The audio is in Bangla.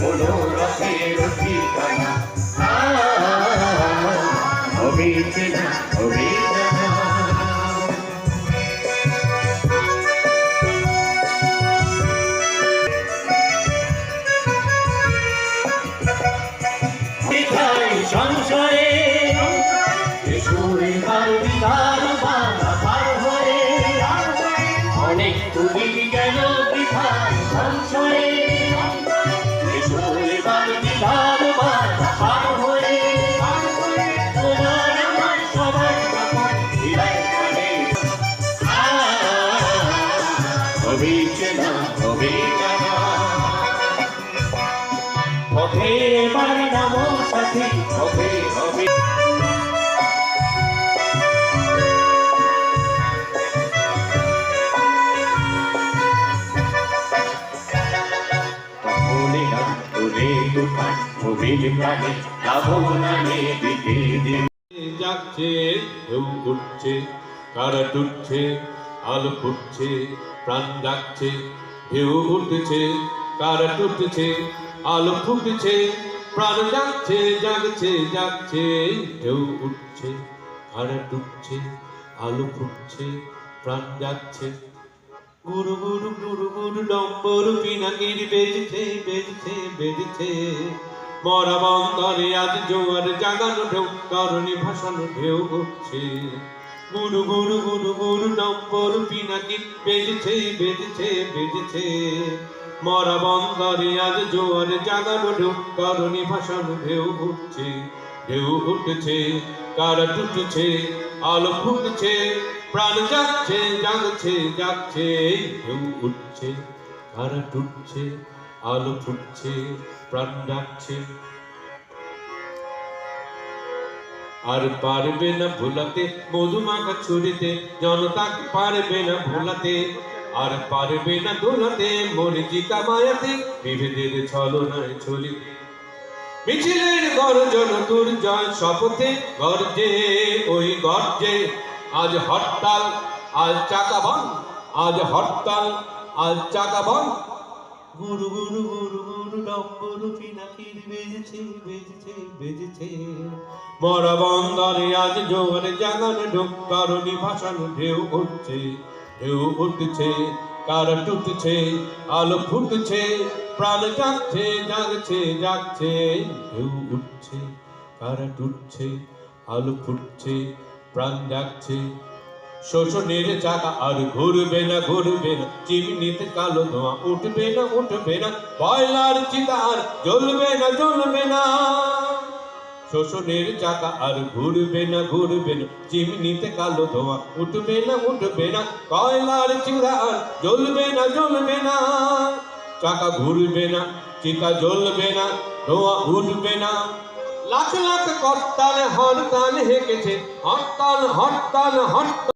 মনোরথের অধিকার হবে এবার নাম সাথী হবে হবে যাচ্ছে, ঢেউ ফুটছে, প্রাণ টুটছে আলো ফুটছে, প্রাণ যাচ্ছে জাগছে যাচ্ছে ঢেউ উঠছে, কারা টুটছে আলো ফুটছে, প্রাণ যাচ্ছে গুরু গুরু গুরু গুরু নম্বর পিনাকির বেজছে বেজছে বেজছে। মরা বন্দরে আজ জোয়ার জাগানো ঢেউ, করণি ভাসানো ঢেউ উঠছে গুরু গুরু গুরু গুরু নম্বর পিনাকির বেজছে বেজছে বেজছে। মরা বন্দরে আজ জোয়ার জাগানো ঢেউ, করণি ভাসানো ঢেউ উঠছে ঢেউ উঠছে, কারা টুটছে, আলো ফুটছে। প্রাণ যাচ্ছে জাগছে যাচ্ছে ঢেউ উঠছে, কারা টুটছে আলো ফুটছে, প্রাণ যাচ্ছে আর পারবে না ভোলাতে, মধুমাখা ছুরিতে, জনতাকে পারবে না ভোলাতে। আর পারবে না দোলাতে মরিচিকা মায়াতে, বিভেদের ছলনায় ছলিতে। মিছিলের গর্জন দুর্জয় শপথে, গর্জে, ওই গর্জে আজ হরতাল, আজ চাকা বন্ধ আজ হরতাল, আজ চাকা বন্ধ গুরু গুরু গুরু গুরু, নম্বর পিনাকির বেজেছে বেজেছে বেজেছে। মরা বন্দরে আজ জোরে জাগান ঢোক কারণি ভাষণ ঢেউ উঠছে ঢেউ উঠছে, কার টুটছে, আলো ফুটছে, প্রাণ জাগছে জাগছে জাগছে, ঢেউ উঠছে, কার টুটছে, আলো ফুটছে প্রাণ জাগছে শোষণের চাকা আর ঘুরবে না ঘুরবে না। চিমনিতে কালো ধোঁয়া উঠবে না উঠবে না। কয়লার চিতা জ্বলবে না জ্বলবে না। শোষণের চাকা আর ঘুরবে না ঘুরবে না। চিমনিতে কালো ধোঁয়া উঠবে না উঠবে না। কয়লার আর জ্বলবে না জ্বলবে না। চাকা ঘুরবে না, চিতা জ্বলবে না, ধোঁয়া উঠবে না। লাখ লাখ কর্তাল হরতাল হেঁকেছে। হরতাল হরতাল হরতাল।